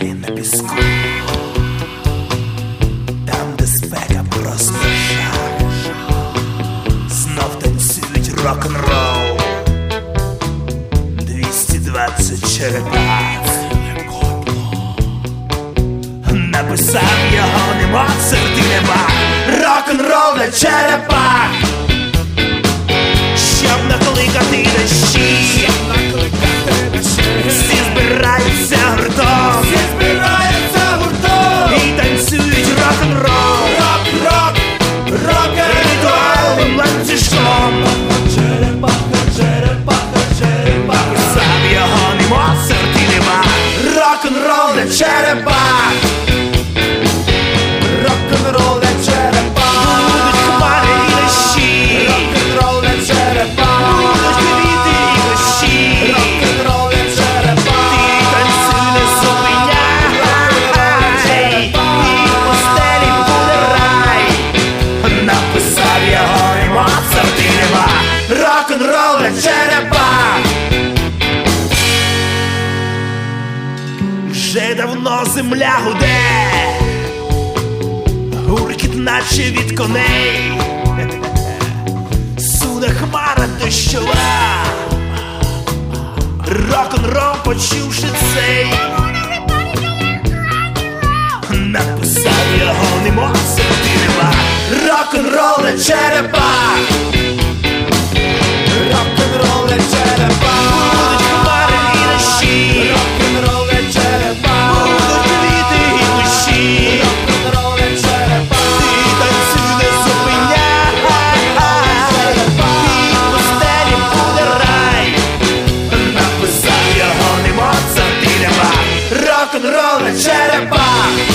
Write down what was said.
Карі на піску, там, де спека просто жах. Знов танцюють рок-н-рол, 220 черепах написав його, не Моцарт не бах черепа. Вже давно земля гуде, гуркіт наче від коней, суда хмара дощова, рок н рол почувши цей. рок н ролл на черепах.